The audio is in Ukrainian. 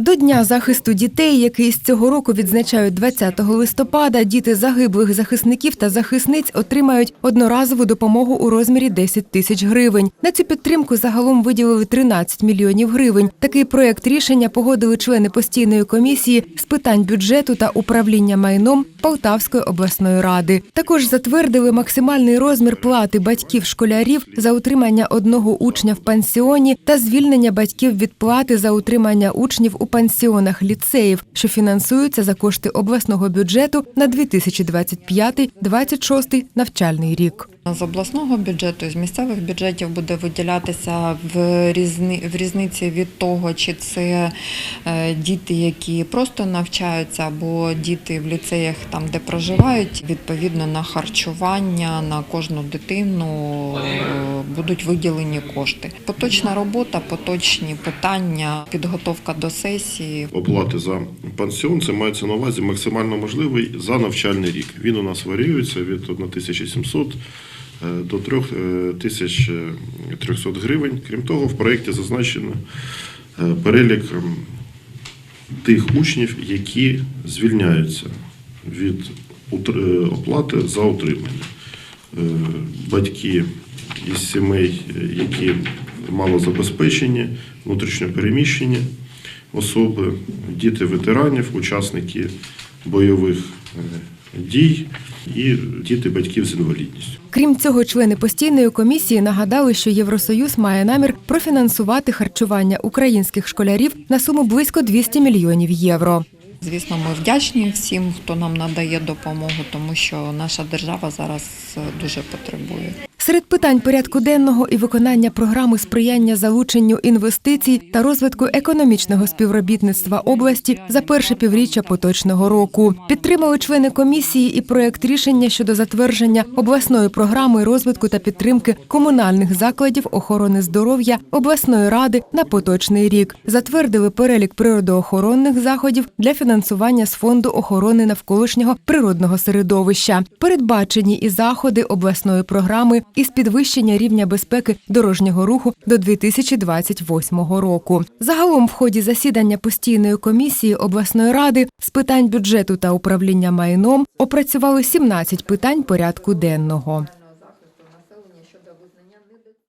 До Дня захисту дітей, який з цього року відзначають 20 листопада, діти загиблих захисників та захисниць отримають одноразову допомогу у розмірі 10 тисяч гривень. На цю підтримку загалом виділили 13 мільйонів гривень. Такий проект рішення погодили члени постійної комісії з питань бюджету та управління майном Полтавської обласної ради. Також затвердили максимальний розмір плати батьків школярів за утримання одного учня в пансіоні та звільнення батьків від плати за утримання учнів у пансіонах ліцеїв, що фінансуються за кошти обласного бюджету на 2025-26 навчальний рік. З обласного бюджету, з місцевих бюджетів буде виділятися в різни в різниці від того, чи це е, діти, які просто навчаються, або діти в ліцеях, там де проживають, відповідно на харчування на кожну дитину е, будуть виділені кошти. Поточна робота, поточні питання, підготовка до сесії, оплати за пансіон. Це мається на увазі максимально можливий за навчальний рік. Він у нас варіюється від 1700 е, до 3300 гривень. Крім того, в проєкті зазначено е, перелік ем, тих учнів, які звільняються від е, оплати за утримання. Е, Батьки із сімей, е, які малозабезпечені, внутрішньопереміщені особи, діти ветеранів, учасники бойових е, дій і діти батьків з інвалідністю. Крім цього, члени постійної комісії нагадали, що Євросоюз має намір профінансувати харчування українських школярів на суму близько 200 мільйонів євро. Звісно, ми вдячні всім, хто нам надає допомогу, тому що наша держава зараз е, дуже потребує. Серед питань порядку денного і виконання програми сприяння залученню інвестицій та розвитку економічного співробітництва області за перше півріччя поточного року підтримали члени комісії і проект рішення щодо затвердження обласної програми розвитку та підтримки комунальних закладів охорони здоров'я обласної ради на поточний рік. Затвердили перелік природоохоронних заходів для фінансування з фонду охорони навколишнього природного середовища. Передбачені і заходи обласної програми із підвищення рівня безпеки дорожнього руху до 2028 року. Загалом, в ході засідання постійної комісії обласної ради з питань бюджету та управління майном опрацювали 17 питань порядку денного.